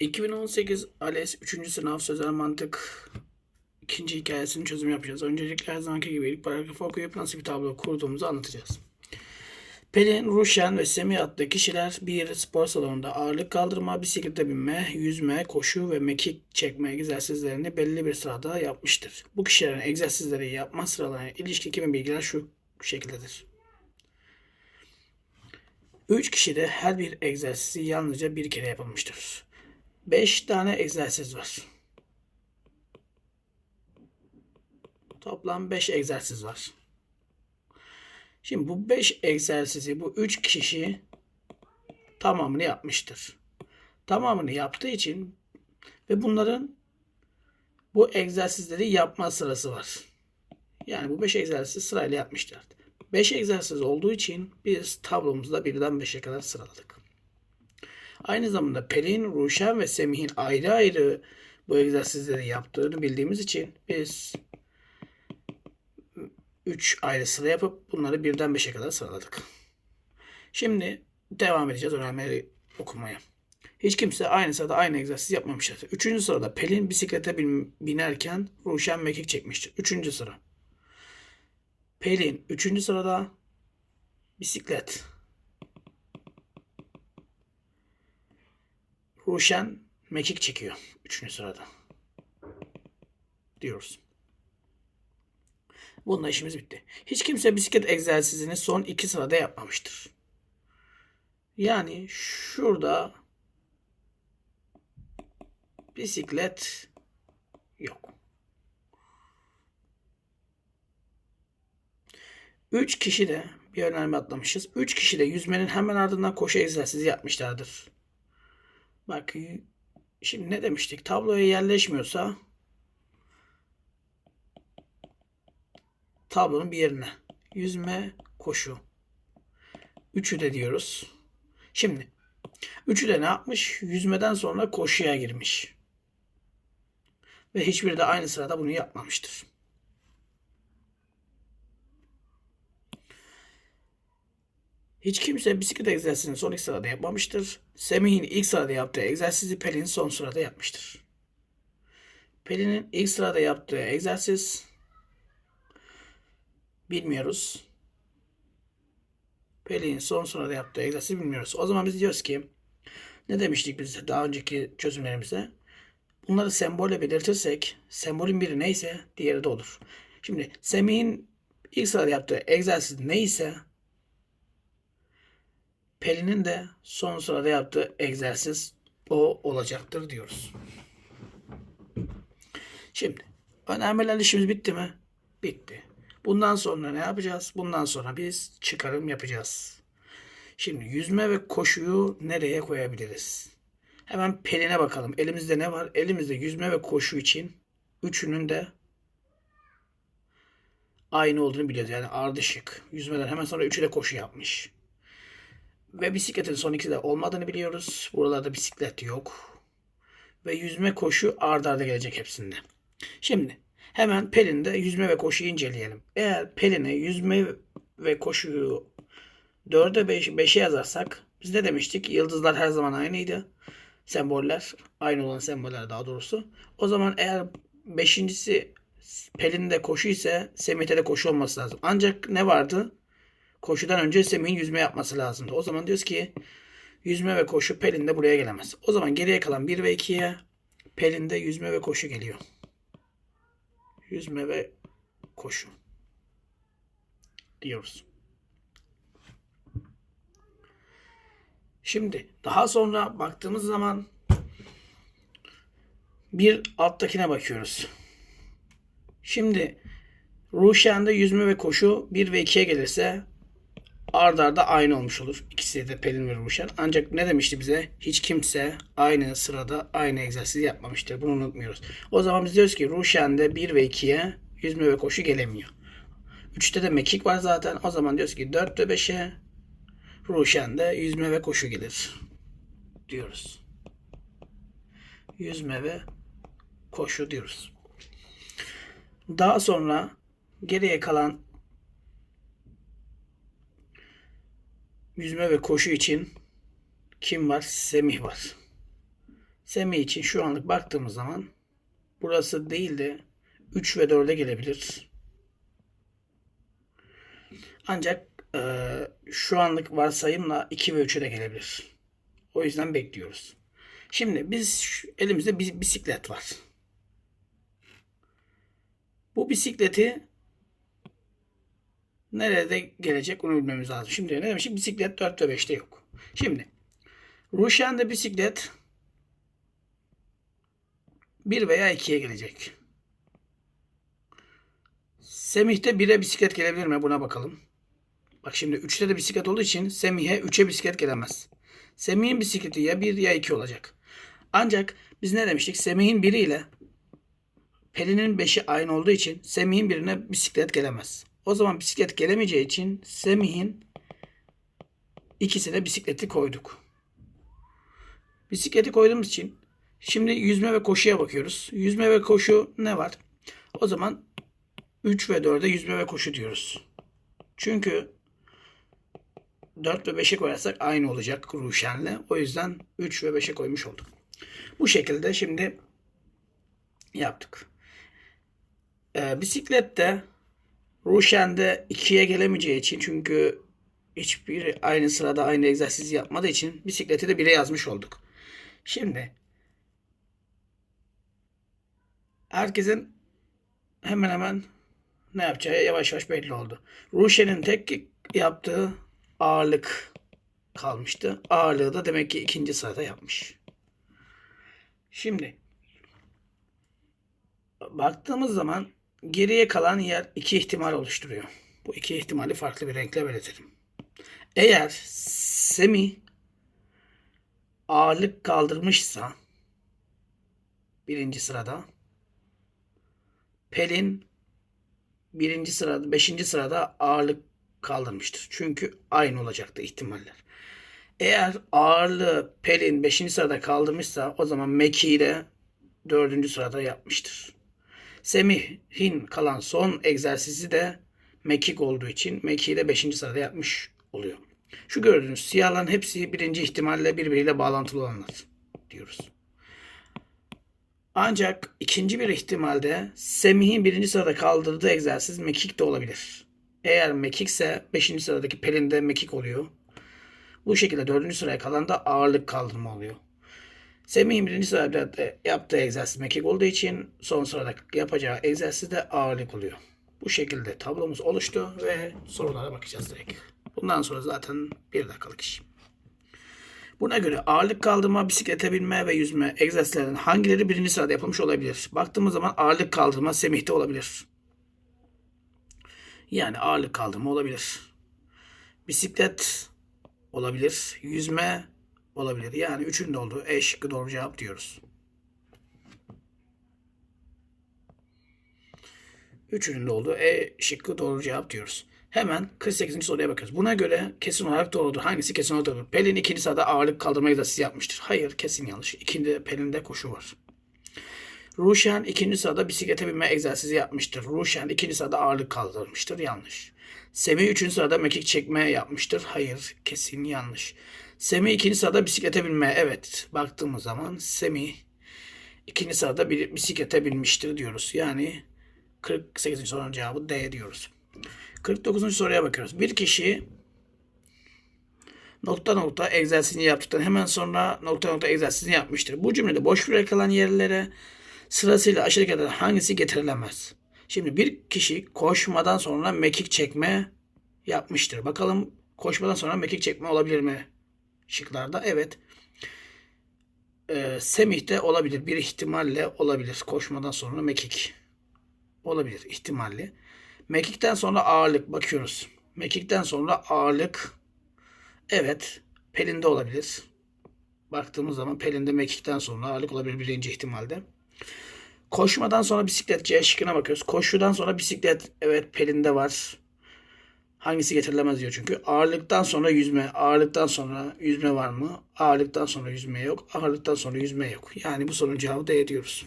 2018 ALES 3. sınav sözel mantık ikinci hikayesinin çözümü yapacağız. Öncelikle her zamanki gibi ilk paragrafı okuyup nasıl bir tablo kurduğumuzu anlatacağız. Pelin, Ruşen ve Semih adlı kişiler bir spor salonunda ağırlık kaldırma, bisiklete binme, yüzme, koşu ve mekik çekme egzersizlerini belli bir sırada yapmıştır. Bu kişilerin egzersizleri yapma sıralarına ilişkin kimi bilgiler şu şekildedir. Üç kişi de her bir egzersizi yalnızca bir kere yapılmıştır. 5 tane egzersiz var. Toplam 5 egzersiz var. Şimdi bu 5 egzersizi bu 3 kişi tamamını yapmıştır. Tamamını yaptığı için ve bunların bu egzersizleri yapma sırası var. Yani bu 5 egzersizi sırayla yapmışlar. 5 egzersiz olduğu için biz tablomuzda birden 5'e kadar sıraladık. Aynı zamanda Pelin, Ruşen ve Semih'in ayrı ayrı bu egzersizleri yaptığını bildiğimiz için biz 3 ayrı sıra yapıp bunları birden 5'e kadar sıraladık. Şimdi devam edeceğiz öğrenmeleri okumaya. Hiç kimse aynı sırada aynı egzersiz yapmamıştır. Üçüncü sırada Pelin bisiklete bin- binerken Ruşen mekik çekmiştir. Üçüncü sıra. Pelin üçüncü sırada bisiklet. Ruşen mekik çekiyor. Üçüncü sırada. Diyoruz. Bununla işimiz bitti. Hiç kimse bisiklet egzersizini son iki sırada yapmamıştır. Yani şurada bisiklet yok. Üç kişi de bir önemli atlamışız. Üç kişi de yüzmenin hemen ardından koşu egzersizi yapmışlardır. Bak şimdi ne demiştik? Tabloya yerleşmiyorsa tablonun bir yerine yüzme, koşu. Üçü de diyoruz. Şimdi üçü de ne yapmış? Yüzmeden sonra koşuya girmiş. Ve hiçbiri de aynı sırada bunu yapmamıştır. Hiç kimse bisiklet egzersizini son ilk sırada yapmamıştır. Semih'in ilk sırada yaptığı egzersizi Pelin son sırada yapmıştır. Pelin'in ilk sırada yaptığı egzersiz bilmiyoruz. Pelin'in son sırada yaptığı egzersizi bilmiyoruz. O zaman biz diyoruz ki ne demiştik biz daha önceki çözümlerimizde? Bunları sembolle belirtirsek sembolün biri neyse diğeri de olur. Şimdi Semih'in ilk sırada yaptığı egzersiz neyse Pelin'in de son sırada yaptığı egzersiz o olacaktır diyoruz. Şimdi önermeler işimiz bitti mi? Bitti. Bundan sonra ne yapacağız? Bundan sonra biz çıkarım yapacağız. Şimdi yüzme ve koşuyu nereye koyabiliriz? Hemen Pelin'e bakalım. Elimizde ne var? Elimizde yüzme ve koşu için üçünün de aynı olduğunu biliyoruz. Yani ardışık. Yüzmeden hemen sonra üçü de koşu yapmış. Ve bisikletin son ikisi de olmadığını biliyoruz. Buralarda bisiklet yok. Ve yüzme koşu ardarda arda gelecek hepsinde. Şimdi hemen Pelin'de yüzme ve koşuyu inceleyelim. Eğer Pelin'e yüzme ve koşuyu 4'e 5, 5'e yazarsak biz ne demiştik? Yıldızlar her zaman aynıydı. Semboller aynı olan semboller daha doğrusu. O zaman eğer beşincisi Pelin'de koşu ise Semih'te de koşu olması lazım. Ancak ne vardı? Koşudan önce Semih'in yüzme yapması lazımdı. O zaman diyoruz ki yüzme ve koşu Pelin de buraya gelemez. O zaman geriye kalan 1 ve 2'ye Pelin'de yüzme ve koşu geliyor. Yüzme ve koşu diyoruz. Şimdi daha sonra baktığımız zaman bir alttakine bakıyoruz. Şimdi Ruşen'de yüzme ve koşu 1 ve 2'ye gelirse ard arda aynı olmuş olur. İkisi de Pelin ve Ruşen. Ancak ne demişti bize? Hiç kimse aynı sırada aynı egzersiz yapmamıştır. Bunu unutmuyoruz. O zaman biz diyoruz ki Ruşen'de 1 ve 2'ye yüzme ve koşu gelemiyor. 3'te de mekik var zaten. O zaman diyoruz ki 4 ve 5'e Ruşen'de yüzme ve koşu gelir. Diyoruz. Yüzme ve koşu diyoruz. Daha sonra geriye kalan yüzme ve koşu için kim var? Semih var. Semih için şu anlık baktığımız zaman burası değil de 3 ve 4'e gelebilir. Ancak eee, şu anlık varsayımla 2 ve 3'e de gelebilir. O yüzden bekliyoruz. Şimdi biz elimizde bir bisiklet var. Bu bisikleti nerede gelecek onu bilmemiz lazım. Şimdi ne demiştik? Bisiklet 4 ve 5'te yok. Şimdi Ruşen'de bisiklet 1 veya 2'ye gelecek. Semih'te 1'e bisiklet gelebilir mi? Buna bakalım. Bak şimdi 3'te de bisiklet olduğu için Semih'e 3'e bisiklet gelemez. Semih'in bisikleti ya 1 ya 2 olacak. Ancak biz ne demiştik? Semih'in 1 ile Pelin'in 5'i aynı olduğu için Semih'in birine bisiklet gelemez. O zaman bisiklet gelemeyeceği için Semih'in ikisine bisikleti koyduk. Bisikleti koyduğumuz için şimdi yüzme ve koşuya bakıyoruz. Yüzme ve koşu ne var? O zaman 3 ve 4'e yüzme ve koşu diyoruz. Çünkü 4 ve 5'e koyarsak aynı olacak Ruşen'le. O yüzden 3 ve 5'e koymuş olduk. Bu şekilde şimdi yaptık. Ee, bisiklette Ruşen'de 2'ye gelemeyeceği için çünkü hiçbir aynı sırada aynı egzersizi yapmadığı için bisikleti de 1'e yazmış olduk. Şimdi herkesin hemen hemen ne yapacağı yavaş yavaş belli oldu. Ruşen'in tek yaptığı ağırlık kalmıştı. Ağırlığı da demek ki ikinci sırada yapmış. Şimdi baktığımız zaman geriye kalan yer iki ihtimal oluşturuyor. Bu iki ihtimali farklı bir renkle belirtelim. Eğer Semi ağırlık kaldırmışsa birinci sırada Pelin birinci sırada, beşinci sırada ağırlık kaldırmıştır. Çünkü aynı olacaktı ihtimaller. Eğer ağırlığı Pelin 5. sırada kaldırmışsa o zaman Meki de 4. sırada yapmıştır. Semih'in kalan son egzersizi de mekik olduğu için Meki'yi de 5. sırada yapmış oluyor. Şu gördüğünüz siyahların hepsi birinci ihtimalle birbiriyle bağlantılı olanlar diyoruz. Ancak ikinci bir ihtimalde Semih'in birinci sırada kaldırdığı egzersiz mekik de olabilir. Eğer mekikse 5. sıradaki Pelin de mekik oluyor. Bu şekilde 4. sıraya kalan da ağırlık kaldırma oluyor. Semih'in birinci sırada yaptığı egzersiz mekik olduğu için son sırada yapacağı egzersiz de ağırlık oluyor. Bu şekilde tablomuz oluştu ve sorulara bakacağız direkt. Bundan sonra zaten bir dakikalık iş. Buna göre ağırlık kaldırma, bisiklete binme ve yüzme egzersizlerinin hangileri birinci sırada yapılmış olabilir? Baktığımız zaman ağırlık kaldırma Semih'te olabilir. Yani ağırlık kaldırma olabilir. Bisiklet olabilir. Yüzme olabilir. Yani üçünde olduğu E şıkkı doğru cevap diyoruz. Üçünün de olduğu E şıkkı doğru cevap diyoruz. Hemen 48. soruya bakıyoruz. Buna göre kesin olarak doğrudur. Hangisi kesin olarak doğrudur? Pelin ikinci sırada ağırlık kaldırma egzersizi yapmıştır. Hayır kesin yanlış. İkinci Pelin'de koşu var. Ruşen ikinci sırada bisiklete binme egzersizi yapmıştır. Ruşen ikinci sırada ağırlık kaldırmıştır. Yanlış. Semih üçüncü sırada mekik çekme yapmıştır. Hayır kesin yanlış. Semih ikinci sırada bisiklete binme. Evet baktığımız zaman Semih ikinci sırada bir bisiklete binmiştir diyoruz. Yani 48. sorunun cevabı D diyoruz. 49. soruya bakıyoruz. Bir kişi nokta nokta egzersizini yaptıktan hemen sonra nokta nokta egzersizini yapmıştır. Bu cümlede boş bırakılan yerlere sırasıyla kadar hangisi getirilemez? Şimdi bir kişi koşmadan sonra mekik çekme yapmıştır. Bakalım koşmadan sonra mekik çekme olabilir mi? Şıklarda evet. Ee, Semih'te olabilir. Bir ihtimalle olabilir. Koşmadan sonra mekik. Olabilir ihtimalli. Mekikten sonra ağırlık bakıyoruz. Mekikten sonra ağırlık evet Pelin'de olabilir. Baktığımız zaman Pelin'de mekikten sonra ağırlık olabilir birinci ihtimalde. Koşmadan sonra bisiklet C şıkkına bakıyoruz. Koşudan sonra bisiklet evet Pelin'de var. Hangisi getirilemez diyor çünkü. Ağırlıktan sonra yüzme. Ağırlıktan sonra yüzme var mı? Ağırlıktan sonra yüzme yok. Ağırlıktan sonra yüzme yok. Yani bu sorunun cevabı D diyoruz.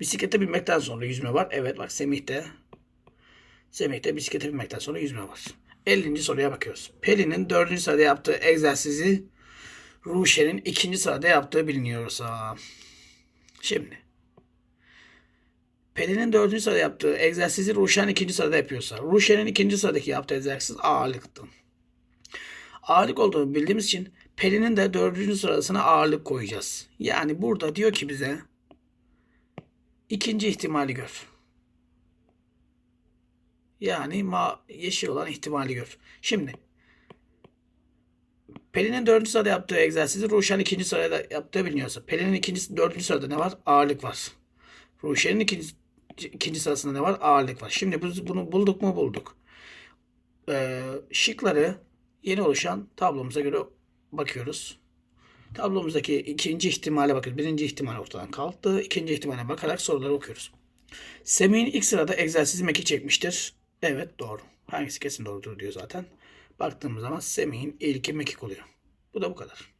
Bisiklete binmekten sonra yüzme var. Evet bak Semih'te. Semih'te bisiklete binmekten sonra yüzme var. 50. soruya bakıyoruz. Pelin'in 4. sırada yaptığı egzersizi Ruşen'in ikinci sırada yaptığı biliniyorsa. Şimdi. Pelin'in dördüncü sırada yaptığı egzersizi Ruşen ikinci sırada yapıyorsa. Ruşen'in ikinci sıradaki yaptığı egzersiz ağırlıktı. Ağırlık olduğunu bildiğimiz için Pelin'in de dördüncü sırasına ağırlık koyacağız. Yani burada diyor ki bize ikinci ihtimali gör. Yani ma yeşil olan ihtimali gör. Şimdi Pelin'in dördüncü sırada yaptığı egzersizi Ruşen ikinci sırada yaptığı biliniyorsa. Pelin'in ikinci, dördüncü sırada ne var? Ağırlık var. Ruşen'in ikinci, ikinci sırasında ne var? Ağırlık var. Şimdi bunu bulduk mu? Bulduk. Ee, şıkları yeni oluşan tablomuza göre bakıyoruz. Tablomuzdaki ikinci ihtimale bakıyoruz. Birinci ihtimal ortadan kalktı. İkinci ihtimale bakarak soruları okuyoruz. Semih'in ilk sırada egzersiz mekik çekmiştir. Evet doğru. Hangisi kesin doğrudur diyor zaten. Baktığımız zaman Semih'in ilki mekik oluyor. Bu da bu kadar.